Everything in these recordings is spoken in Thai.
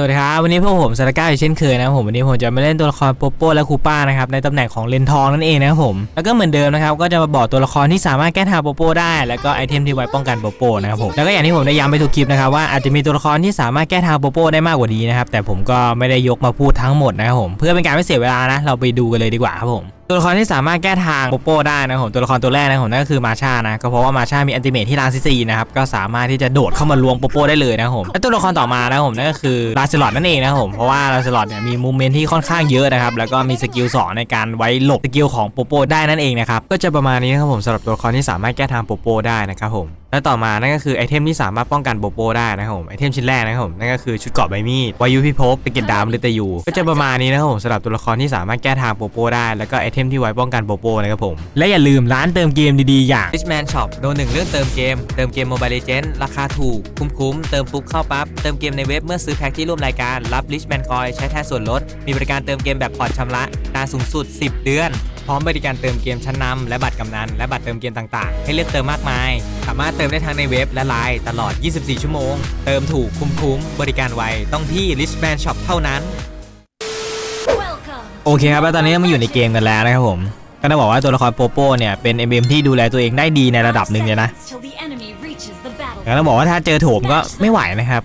สวัสดีครับวันนี้พวกผมสตาก้าอยู่เช่นเคยนะครับผมวันนี้ผมจะมาเล่นตัวละครโปโป้และคูป้านะครับในตำแหน่งของเลนทองนั่นเองนะครับผมแล้วก็เหมือนเดิมนะครับก็จะมาบอกตัวละครที่สามารถแก้ทางโปโป้ได้ แล้วก็ไอเทมที่ไว้ป้องกันโปโป้นะครับผมแล้วก็อย่างที่ผมได้ย้ำไปทุกคลิปนะครับว่าอาจจะมีตัวละครที่สามารถแก้ทางโปโป้ได้มากกว่านี้นะครับแต่ผมก็ไม่ได้ยกมาพูดทั้งหมดนะครับผมเพื่อเป็นการไม่เสียเวลานะเราไปดูกันเลยดีกว่าครับผม ตัวละครที่สามารถแก้ทางโปโป้ได้นะครับผมตัวละครตัวแรกนะครับผมนั่นก็คือมาชานะก็เพราะว่ามาชามีอันติเมทที่ลานซิซีนะครับก็สามารถที่จะโดดเข้ามาลวงโปโป้ได้เลยนะครับผมและตัวละครต่อมานะครับผมนั่นก็คือลาเซลอดนั่นเองนะครับผมเพราะว่าลาเซลอดเนี่ยมีมูเมนต์ที่ค่อนข้างเยอะนะครับแล้วก็มีสกิลสองในการไว้หลบสกิลของโปโป้ได้นั่นเองนะครับก็จะประมาณนี้นะครับผมสำหรับตัวละครที่สามารถแก้ทางโปโป้ได้นะครับผมและต่อมานั่นก็คือไอเทมที่สามารถป้องกันโปโป้ได้นะครับผมไอเทมชิ้นแรกนะครับผมนั่นก็คือชุดเกราะใบมีดวายุพิภพตะเกียบดามหรือตะยูก็จะประมาณนี้นะครับผมสำหรับตัวละครที่สามารถแก้ทางโปโป้ได้แล้วก็ไอเทมที่ไว้ป้องกันโปโป้นะครับผม และอย่าลืมร้านเติมเกมดีๆ อย่าง Richman Shop โดนหนึ่งเรื่องเติมเกม เติมเกม Mobile Legends ราคาถูก คุ้มๆ เติมปุ๊บเข้าปั๊บ เติมเกมในเว็บเมื่อซื้อแพ็คที่ร่วมรายการ รับ Richman Coin ใช้แทนส่วนลด มีบริการเติมเกมแบบผ่อนชำระนานสูงสุด 10 เดือนพร้อมบริการเติมเกมชั้นนำและบัตรกำนัน และบัตรเติมเกมต่างๆ ให้เลือกเติมมากมาย สามารถเติมได้ทั้งในเว็บและไลน์ตลอด 24 ชั่วโมง เติมถูกคุ้มๆบริการไวต้องที่ Richman Shop เท่านั้นโอเคครับแล้วตอนนี้เรามาอยู่ในเกมกันแล้วนะครับผม ก็ต้องบอกว่าตัวละครโปโป้เนี่ยเป็น MM ที่ดูแลตัวเองได้ดีในระดับหนึ่งเลยนะแล้วต้องบอกว่าถ้าเจอโถมก็ไม่ไหวนะครับ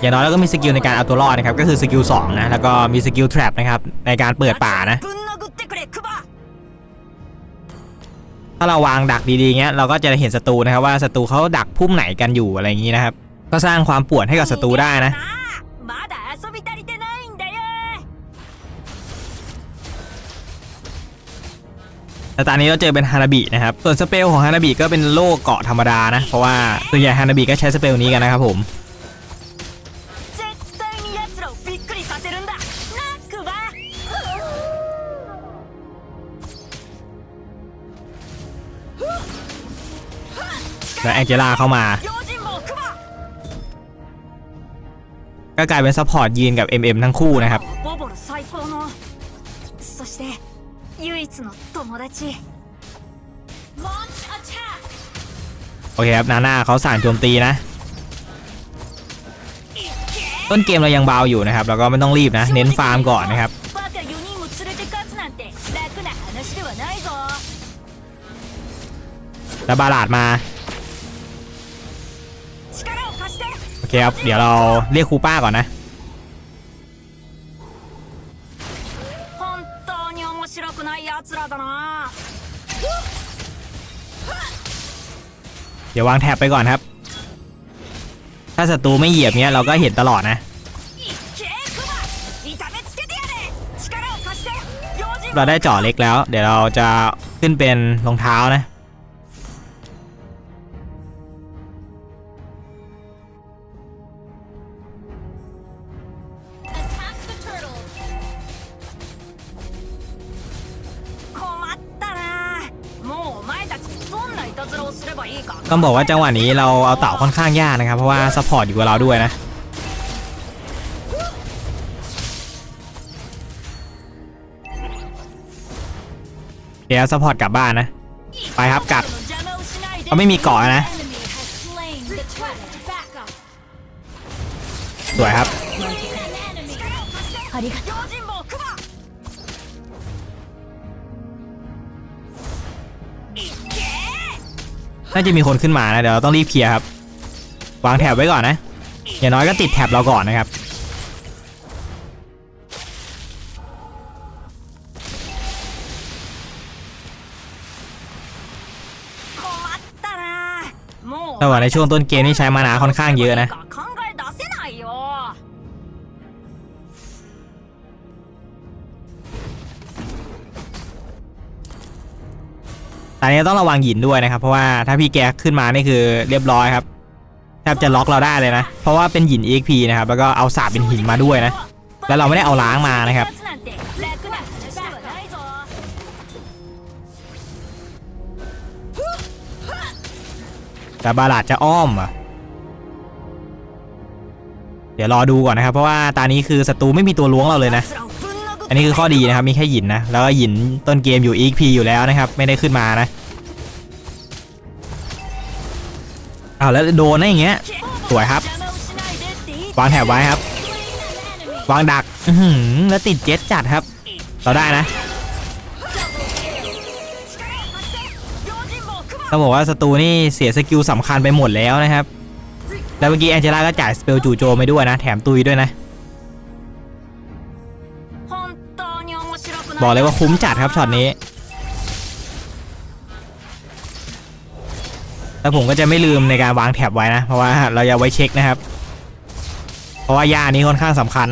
อย่างน้อยแล้วก็มีสกิลในการเอาตัวรอดนะครับ ก็คือสกิล2นะแล้วก็มีสกิล trap นะครับในการเปิดป่านะถ้าเราวางดักดีๆเงี้ยเราก็จะเห็นศัตรูนะครับว่าศัตรูเขาดักพุ่มไหนกันอยู่อะไรอย่างนี้นะครับ ก็สร้างความปวดให้กับศัตรูได้นะ แต่ตอนนี้เราเจอเป็นฮานาบินะครับ ส่วนสเปลของฮานาบิก็เป็นโล่เกาะธรรมดานะ เพราะว่าส่วนใหญ่ฮานาบิก็ใช้สเปลนี้กันนะครับผม แล้วแองเจล่าเข้ามา ก็กลายเป็นซัพพอร์ตยีนกับ MM ทั้งคู่นะครับ โอเคครับนาน่าเขาสั่งโจมตีนะ ต้นเกมเรายังเบาอยู่นะครับ แล้วก็ไม่ต้องรีบนะ เน้นฟาร์มก่อนนะครับแล้วบาลาดมาโอเคครับเดี๋ยวเราเรียกคูป้าก่อนนะ 白くない奴らだな เดี๋ยววางแท็บไปก่อนครับ ถ้าศัตรูไม่เหยียบเนี้ยเราก็เห็นตลอดนะ いっけークマ痛めつけてやれ力を貸して用心 เราได้เจาะเล็กแล้ว เดี๋ยวเราจะขึ้นเป็นรองเท้านะ ต้องบอกว่าจังหวะนี้เราเอาเต่าค่อนข้างยากนะครับ เพราะว่าซัพพอร์ตอยู่กับเราด้วยนะเดี๋ยวซัพพอร์ตกลับบ้านนะ ไปครับกลับเขาไม่มีเกาะนะ สวยครับ น่าจะมีคนขึ้นมานะเดี๋ยวเราต้องรีบเคลียร์ครับ วางแถบไว้ก่อนนะ อย่างน้อยก็ติดแถบเราก่อนนะครับ แต่ว่าในช่วงต้นเกมนี่ใช้มานาค่อนข้างเยอะนะ อนนี้ต้องระวังหินด้วยนะครับ เพราะว่าถ้าพี่แกขึ้นมานี่คือเรียบร้อยครับแทบจะล็อกเราได้เลยนะ เพราะว่าเป็นหินเอ็กพีนะครับแล้วก็เอาสาบเป็นหินมาด้วยนะ แล้วเราไม่ได้เอาล้างมานะครับแต่บาลาดจะอ้อมอเดี๋ยวรอดูก่อนนะครับ เพราะว่าตานี้คือศัตรูไม่มีตัวล้วงเราเลยนะ อันนี้คือข้อดีนะครับ มีแค่หินนะ แล้วก็หินต้นเกมอยู่ EXP อยู่แล้วนะครับ ไม่ได้ขึ้นมานะเอาแล้วโดนนะอย่างเงี้ย สวยครับ วางแถบไว้ครับ วางดักแล้วติดเจ็ตจัดครับ เราได้นะต้องบอกว่าศัตรูนี่เสียสกิลสำคัญไปหมดแล้วนะครับ แล้วเมื่อกี้แอนเจล่าก็จ่ายสเปลจู่โจมไปด้วยนะ แถมตุยด้วยนะ บอกเลยว่าคุ้มจัดครับช็อตนี้แล้วผมก็จะไม่ลืมในการวางแถบไว้นะ เพราะว่าเราอยาะไว้เช็คนะครับ เพราะว่าย่านี้ค่อนข้างสำคัญ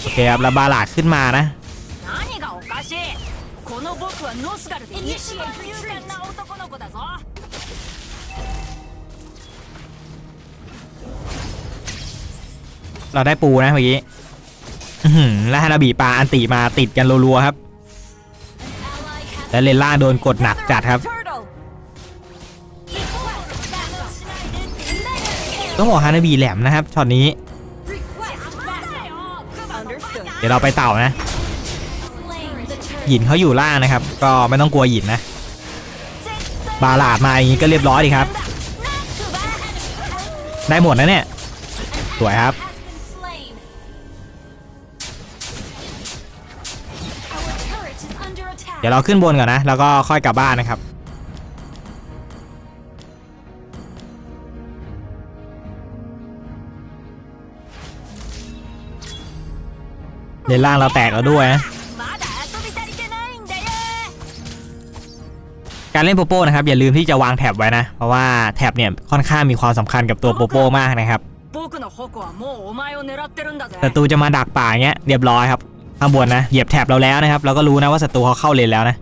โอเคครับแล้วบาลาดขึ้นมานะเราได้ปูนะเมื่อกี้ แล้วฮานาบิปาอันติมาติดกันรัวๆครับ แล้วเลนล่าโดนกดหนักจัดครับ ต้องบอกฮานาบิแหลมนะครับช็อตนี้ เดี๋ยวเราไปเต่านะหยินเขาอยู่ล่างนะครับ ก็ไม่ต้องกลัวหยินนะ บาลาดมาอย่างนี้ก็เรียบร้อยดีครับ ได้หมดนะเนี่ย สวยครับ เดี๋ยวเราขึ้นบนก่อนนะ แล้วก็ค่อยกลับบ้านนะครับ เลนล่างเราแตกแล้วด้วยนะการเล่นโปโป้นะครับอย่าลืมที่จะวางแท็บไว้นะ เพราะว่าแท็บเนี่ยค่อนข้างมีความสำคัญกับตัวโปโป้มากนะครับศัตรูจะมาดักป่าเงี้ยเรียบร้อยครับ ข้างบนนะ เหยียบแถบเราแล้วนะครับ เราก็รู้นะว่าศัตรูเขาเข้าเลนแล้วนะ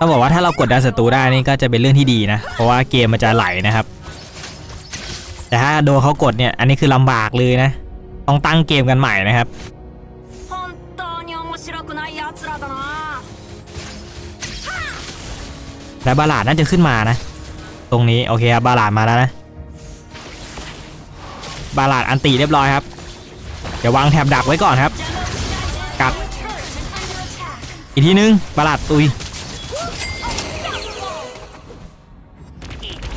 ต้องบอกว่าถ้าเรากดดันศัตรูได้นี่ก็จะเป็นเรื่องที่ดีนะ เพราะว่าเกมมันจะไหลนะครับ แต่ถ้าโดนเขากดเนี่ย อันนี้คือลำบากเลยนะ ต้องตั้งเกมกันใหม่นะครับ และบาลาดน่าจะขึ้นมานะ ตรงนี้โอเคครับบาลาดมาแล้วนะ บาลาดอันตีเรียบร้อยครับ เดี๋ยววางแถบดักไว้ก่อนครับ กัดอีกทีนึงบาลาดตุย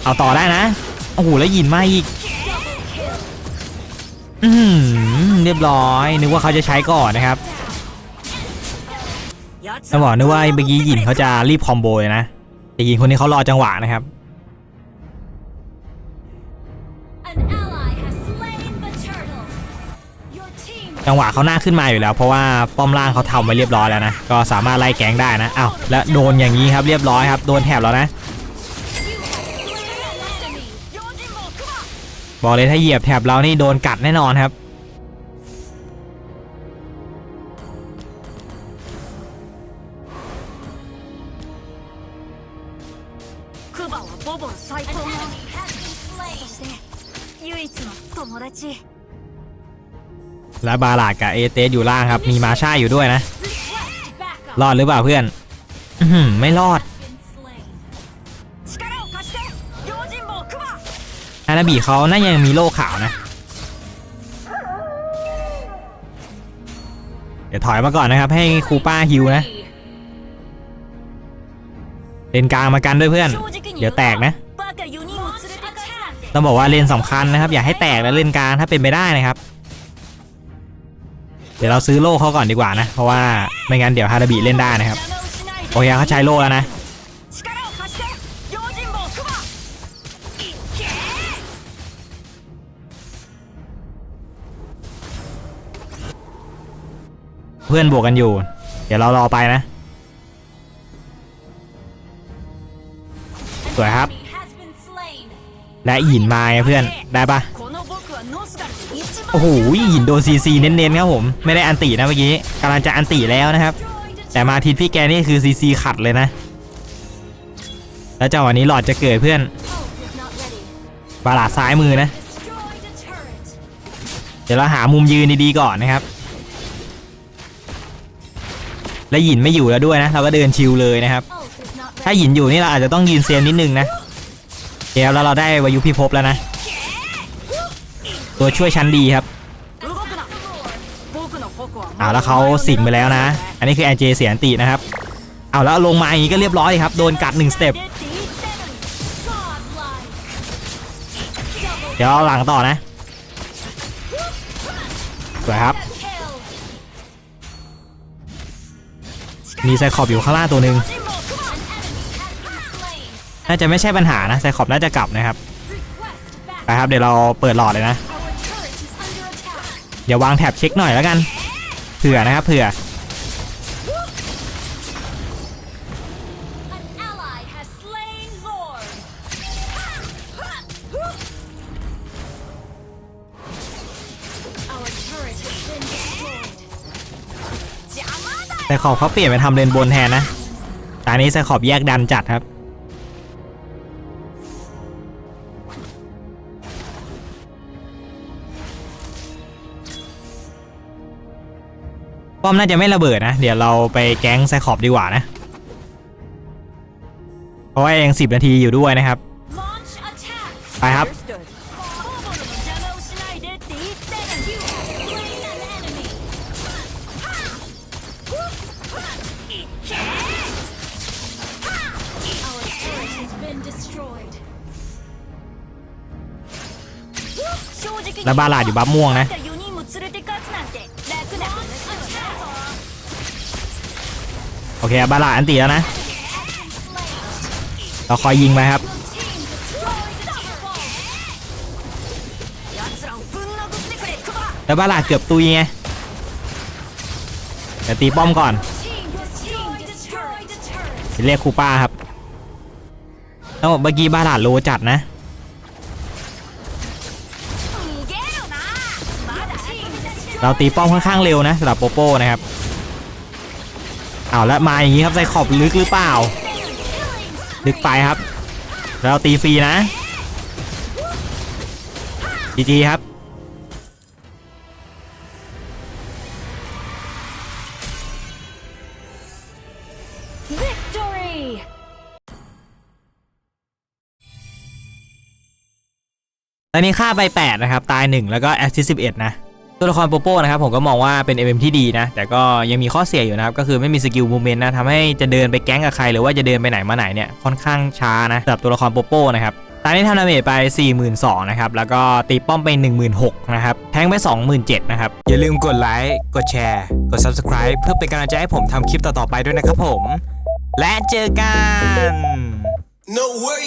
เอาต่อได้นะโอ้โหแล้วยินมาอีกอือหือเรียบร้อย นึกว่าเขาจะใช้ก่อนนะครับ奴จะบอกนึกว่าเมื่อกี้หยินเขาจะรีบคอมโบเลยนะ แต่หญิงคนนี้เขารอจังหวะนะครับ จังหวะเขาหน้าขึ้นมาอยู่แล้ว เพราะว่าป้อมล่างเขาทำไว้เรียบร้อยแล้วนะ ก็สามารถไล่แก๊งได้นะอ้าวแล้วโดนอย่างนี้ครับเรียบร้อยครับ โดนแถบแล้วนะ บอกเลยถ้าเหยียบแถบเรานี่โดนกัดแน่นอนครับ และบาลาดกับเอเตสอยู่ล่างครับ มีมาช่าอยู่ด้วยนะ รอดหรือเปล่าเพื่อนอไม่รอดอานาบีเขาน่ายังมีโล่ขาวนะ เดี๋ยวถอยมาก่อนนะครับ ให้คูป้าฮิวนะเลนกลางมากันด้วยเพื่อน เดี๋ยวแตกนะต้องบอกว่าเลนสำคัญนะครับ อย่าให้แตกแล้วเลนกลางถ้าเป็นไปได้นะครับ เดี๋ยวเราซื้อโล่เขาก่อนดีกว่านะ เพราะว่าไม่งั้นเดี๋ยวฮาราบิเล่นได้นะครับ โอเคเขาใช้โล่แล้วนะ เพื่อนบวกกันอยู่ เดี๋ยวเรารอไปนะ สวยครับ และหินมาเพื่อนได้ปะ โอ้โหหินโดนซีซีเน้นๆครับผมไม่ได้อันตินะเมื่อกี้กำลังจะอันติแล้วนะครับ แต่มาทิศพี่แกนี่คือซีซีขัดเลยนะ แล้วจังหวะนี้หลอดจะเกิดเพื่อนบาลาซ้ายมือนะ เดี๋ยวเราหามุมยืนดีๆก่อนนะครับ และหินไม่อยู่แล้วด้วยนะ เราก็เดินชิวเลยนะครับ ถ้าหินอยู่นี่เราอาจจะต้องยืนเซฟนิดนึงนะเดี๋ยวแล้วเราได้วายุพิภพแล้วนะ ตัวช่วยชั้นดีครับเอาแล้วเขาสิงไปแล้วนะ อันนี้คือ AJ เเสียนตีนะครับ เอาแล้วลงมาอย่างนี้ก็เรียบร้อยครับ โดนกัด1สเต็ป เดี๋ยวหลังต่อนะ สวยครับ มีไซคอบอยู่ข้างล่างตัวหนึ่งน่าจะไม่ใช่ปัญหานะไซคอบน่าจะกลับนะครับ ไปครับเดี๋ยวเราเปิดหลอดเลยนะ เดี๋ยววางแท็บเช็คหน่อยแล้วกัน เผื่อนะครับเผื่อ An ally has slain Lord. Our turret has been destroyed. ไซคอบเขาเปลี่ยนไปทำเลนบนแทนนะ ตอนนี้ไซคอบแยกดันจัดครับ ป้อมน่าจะไม่ระเบิดนะ เดี๋ยวเราไปแก๊งไซคอบดีกว่านะ เพราะว่ายังสิบนาทีอยู่ด้วยนะครับ ไปครับระบาลาดอยู่บัฟม่วงนะ โอเคบาลาอันตีแล้วนะ เราคอยยิงไปครับ แล้วบาลาเกือบตุยไงแต่ตีป้อมก่อนเรียกคูป้าครับแล้วเมื่อกี้บาลาโลจัดนะเราตีป้อมค่อนข้างเร็วนะสำหรับโปโป้นะครับ เอาแล้วมาอย่างนี้ครับไซขอบลึกหรือเปล่า Killing ลึกไปครับ เราตีฟรีนะจีจีครับ victory. ตอนนี้ค่าไป 8 นะครับ ตาย 1 แล้วก็แอสซิส11นะ ตัวละครโปโป้นะครับผมก็มองว่าเป็น MM ที่ดีนะ แต่ก็ยังมีข้อเสียอยู่นะครับ ก็คือไม่มีสกิลมูเมนต์นะทำให้จะเดินไปแก๊งกับใคร หรือว่าจะเดินไปไหนมาไหนเนี่ยค่อนข้างช้านะสำหรับตัวละครโปโป้นะครับตอนนี้ทำดาเมจไป 42,000นะครับ แล้วก็ตีป้อมไป 16,000นะครับ แทงไป 27,000นะครับ อย่าลืมกดไลค์ กดแชร์ กด Subscribe เพื่อเป็นกำลังใจให้ผมทำคลิปต่อๆไปด้วยนะครับผม และเจอกัน No way.